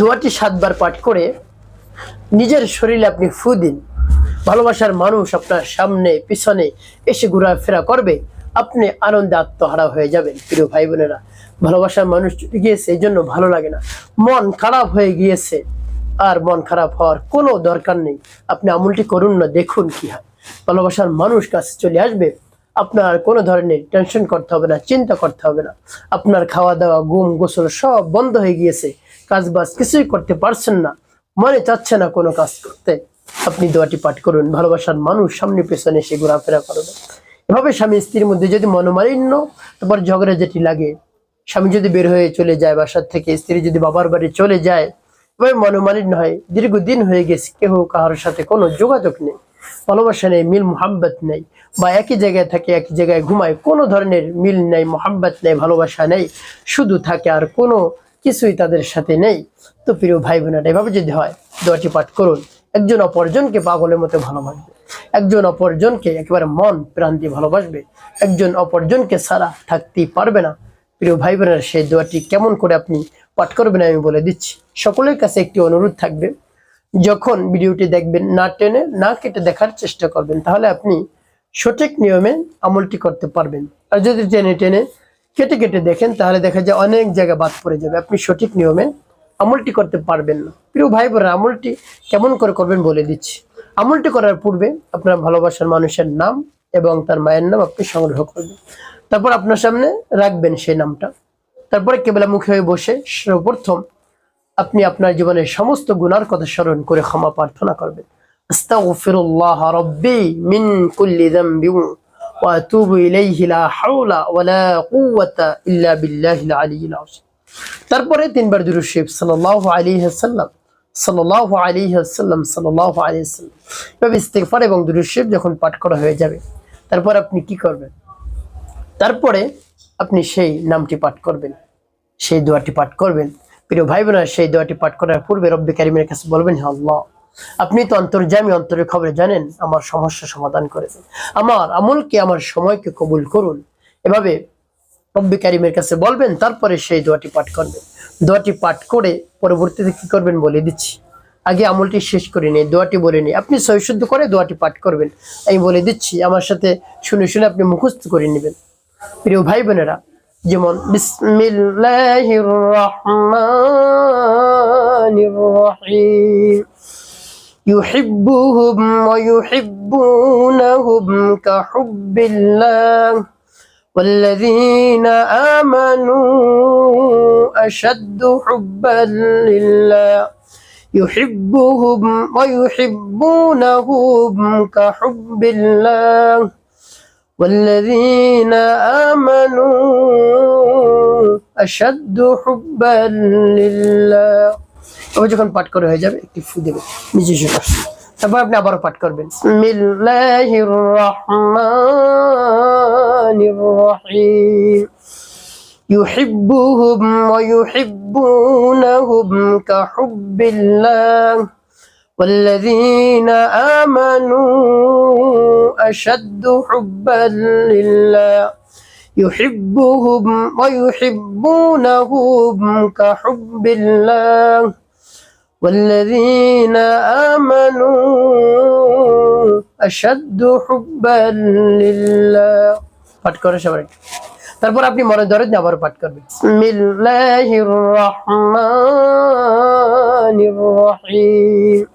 দোয়াটি সাতবার পাঠ করে নিজের শরীরে আপনি ফু দিন। ভালোবাসার মানুষ আপনার সামনে, পিছনে এসে ঘোরাফেরা করবে, আপনি আনন্দে আত্মহারা হয়ে যাবেন, প্রিয় ভাই বোনেরা ভালোবাসার মানুষ চলে গিয়েছে, এই জন্য ভালো লাগে না। মন খারাপ হয়ে গিয়েছে, আর মন খারাপ হওয়ার কোনো দরকার নেই। আপনি আমলটি করুন না, দেখুন কি হয়। ভালোবাসার মানুষ কাছে চলে আসবে আপনার কোনো ধরনের টেনশন করতে হবে না, চিন্তা করতে হবে না। আপনার খাওয়া দাওয়া, ঘুম, গোসল সব বন্ধ হয়ে গিয়েছে। কাজ বাজ কিছুই করতে পারছেন না। মনে চাচ্ছে না কোনো কাজ করতে। আপনি দোয়াটি পাঠ করুন। ভালোবাসার মানুষ সামনে পেছনে এসে ঘোরাফেরা করবে। এভাবে স্বামী স্ত্রীর মধ্যে যদি মনোমালিন্য, তারপর ঝগড়া যেটি লাগে, স্বামী যদি বের হয়ে চলে যায় বাসার থেকে, স্ত্রী যদি বাবার বাড়ি চলে যায়, এভাবে মনোমালিন্য হয়। দীর্ঘদিন হয়ে গেছে, কেহ কারোর সাথে কোনো যোগাযোগ নেই। ভালোবাসা নেই, মিল মোহাম্মত নেই, বা একই জায়গায় থাকে, একই জায়গায় ঘুমায়, কোনো ধরনের মিল নেই, মোহাম্মত নেই, ভালোবাসা নেই, শুধু থাকে আর কোনো কিছুই তাদের সাথে নেই। তো প্রিয় ভাই বোনেরা, এভাবে যদি হয়, দোয়াটি পাঠ করুন। একজন অপরজনকে পাগলের মতো ভালোবাসবে। একজন অপরজনকে একেবারে মন প্রাণ দিয়ে ভালোবাসবে। একজন অপরজনকে সারা থাকতেই পারবে না। প্রিয় ভাই বোনেরা, সেই দোয়াটি কেমন করে আপনি পাঠ করবেন আমি বলে দিচ্ছি। সকলের কাছে একটি অনুরোধ থাকবে। যখন ভিডিওটি দেখবেন, না টেনে, না কেটে দেখার চেষ্টা করবেন, তাহলে আপনি সঠিক নিয়মে আমলটি করতে পারবেন। আর যদি টেনে টেনে কেটে কেটে দেখেন, তাহলে দেখা যায় অনেক জায়গা বাদ পড়ে যাবে। আপনি সঠিক নিয়মে আমলটি করতে পারবেন না। প্রিয় ভাই বোনেরা আমলটি কেমন করে করবেন বলে দিচ্ছি। আমলটি করার পূর্বে আপনার ভালোবাসার মানুষের নাম এবং তার মায়ের নাম আপনি সংগ্রহ করবেন। তারপর আপনার সামনে রাখবেন সেই নামটা। তারপরে কেবলা মুখে হয়ে বসে সর্বপ্রথম আপনি আপনার জীবনের সমস্ত গুনার কথা স্মরণ করে ক্ষমা প্রার্থনা করবেন। আস্তাগফিরুল্লাহ রাব্বি মিন কুল্লি যামবি ওয়া আতুবু ইলাইহি লা হাওলা কুওয়াতা ইল্লা বিল্লাহিল আলিয়্যিল আযীম। তারপরে তিনবার দুরূদ শরীফ, সাল্লাল্লাহু আলাইহি ওয়াসাল্লাম, সাল্লাল্লাহু আলাইহি ওয়াসাল্লাম, সাল্লাল্লাহু আলাইহি ওয়াসাল্লাম। এভাবে ইস্তিগফার এবং দুরূদ শরীফ যখন পাঠ করা হয়ে যাবে, তারপর আপনি কি করবেন? তারপরে আপনি সেই নামটি পাঠ করবেন, সেই দোয়াটি পাঠ করবেন প্রিয় ভাই বোনেরা সেই দোয়াটি পাঠ করার পূর্বে রব্বি কারিমের কাছে বলবেন আল্লাহ, আপনি তো অন্তর্জামী অন্তরের খবরে জানেন, আমার সমস্যা সমাধান করে দেন আমার আমলকে, আমার সময়কে কবুল করুন। এভাবে রব্বি কারিমের কাছে বলবেন, তারপরে সেই দোয়াটি পাঠ করবেন। দোয়াটি পাঠ করে পরবর্তীতে কি করবেন বলে দিচ্ছি। আগে আমলটি শেষ করে নিই, দোয়াটি বলে নিই। আপনি সৈশুদ্ধ করে দোয়াটি পাঠ করবেন। আমি বলে দিচ্ছি, আমার সাথে শুনে শুনে আপনি মুখস্থ করে নেবেন। প্রিয় ভাই বোনেরা যেমন বিসমিল্লাহির রহমানির রহিম يحبهم ويحبونهم كحب الله والذين آمنوا أشد حبا لله يحبهم ويحبونهم كحب الله والذين آمنوا أشد حبا لله তবে যখন পাঠ করে হয়ে যাবে একটি ফু দেবে নিজে সেটা তারপর আপনি আবারও পাঠ করবেন বিসমিল্লাহির রহমানির রহিম يحبهم ويحبونهم كحب الله والذين آمنوا أشد حبا لله. يحبهم ويحبونه كحب الله. والذين آمنوا أشد حبا لله. قد তারপর আপনি মনে ধরে আবার পাঠ করবেন বিসমিল্লাহির রহমানির রহিম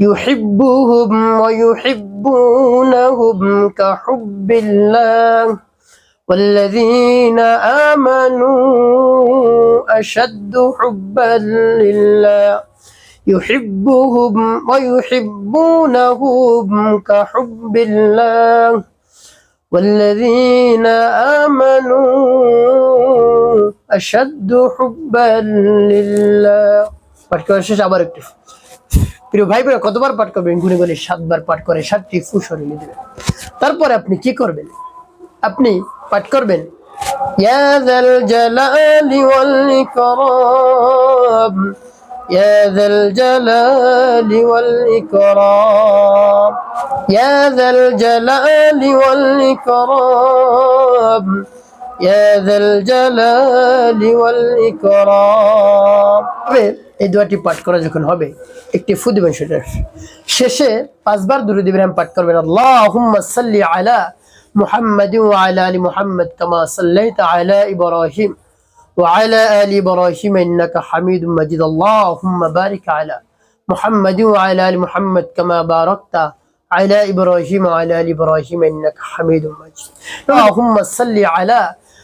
يحبهم ويحبونهم كحب الله والذين آمنوا أشد حبا لله يحبهم ويحبونهم كحب الله والذين آمنوا أشد حبا لله পাঠ করার শেষ আবার একটু প্রিয় ভাই বোনেরা কতবার পাঠ করবেন গুনে গুনে সাতবার পাঠ করে সাতটি ফুসরে নিয়ে দেবেন তারপরে আপনি কি করবেন আপনি পাঠ করবেন يا ذا الجلال والإكرام يا ذا الجلال والإكرام يا ذا الجلال والإكرام يا ذا الجلال والإكرام তবে এই দোয়াটি পাঠ করা যখন হবে একটি ফু দিবেন সেটার শেষে পাঁচবার দুরুদ ইব্রাহিম পাঠ করবেন আল্লাহুম্মা সাল্লি আলা মুহাম্মাদ ওয়া আলা আলি মুহাম্মাদ কামা সাল্লাইতা আলা ইব্রাহিম وعلى آل إبراهيم إنك حميد مجيد اللهم بارك على محمد وعلى آل محمد كما باركت على إبراهيم وعلى آل إبراهيم إنك حميد مجيد اللهم صل على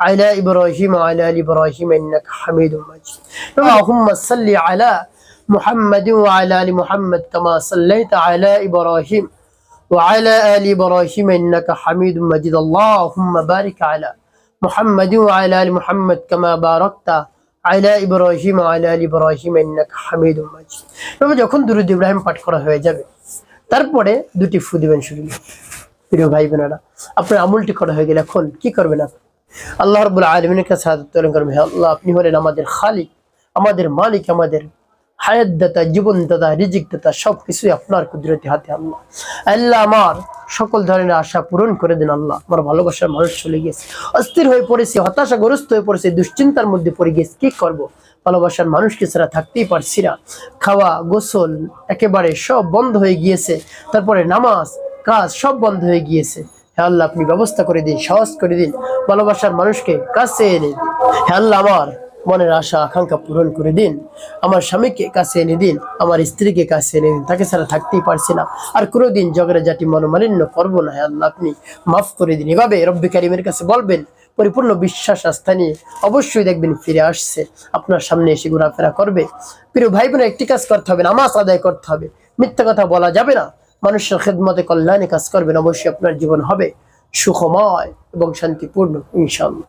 على إبراهيم وعلى آل إبراهيم إنك حميد مجيد اللهم صل على محمد وعلى آل محمد كما صليت على إبراهيم وعلى آل إبراهيم إنك حميد مجيد اللهم بارك على محمد وعلى آل محمد كما باركت على إبراهيم وعلى آل إبراهيم إنك حميد مجيد তবে যখন দুরুদ ইব্রাহিম পাঠ করা হয়ে যাবে তারপরে দুটি ফু দিবেন শরীরে প্রিয় ভাই বোনেরা আপনার আমলটি করা হয়ে গেলে এখন কি করবেন আপনি আল্লাহ রবুল্লা আলমিনের কাছে হাত উত্তোলন করবেন হে আল্লাহ, আপনি হলেন আমাদের খালিক, আমাদের মালিক, আমাদের হায়াত দাতা জীবন দাতা রিজিক দাতা সব কিছুই আপনার কুদরতি হাতে আল্লাহ। আল্লাহ আমার সকল ধরনের আশা পূরণ করে দিন আল্লাহ। আমার ভালোবাসার মানুষ চলে গেছে। অস্থির হয়ে পড়েছি, হতাশাগ্রস্ত হয়ে পড়েছে, দুশ্চিন্তার মধ্যে পড়ে গেছে, কি করব? ভালোবাসার মানুষকে ছাড়া থাকতেই পারছি না। খাওয়া, গোসল, একেবারে সব বন্ধ হয়ে গিয়েছে। তারপরে নামাজ, কাজ সব বন্ধ হয়ে গিয়েছে। হে আল্লাহ, আপনি ব্যবস্থা করে দিন, সহজ করে দিন, ভালোবাসার মানুষকে কাছে এনে দিন। হে আল্লাহ, আমার মনের আশা, আকাঙ্ক্ষা পূরণ করে দিন। আমার স্বামীকে কাছে এনে দিন, আমার স্ত্রীকে কাছে এনে দিন। তাকে ছাড়া থাকতেই পারছি না। আর কোনোদিন জগরে জাতি মনোমালিন্য করব না। আল্লাহ, আপনি মাফ করে দিন। এভাবে রব্বি কারিমের কাছে বলবেন, পরিপূর্ণ বিশ্বাস আস্থা নিয়ে অবশ্যই দেখবেন ফিরে আসছে। আপনার সামনে এসে ঘোরাফেরা করবে। প্রিয় ভাই বোনের একটি কাজ করতে হবে, নামাজ আদায় করতে হবে। মিথ্যা কথা বলা যাবে না। মানুষের খেদমতে কল্যাণে কাজ করবেন অবশ্যই আপনার জীবন হবে সুখময় এবং শান্তিপূর্ণ ইনশাল্লাহ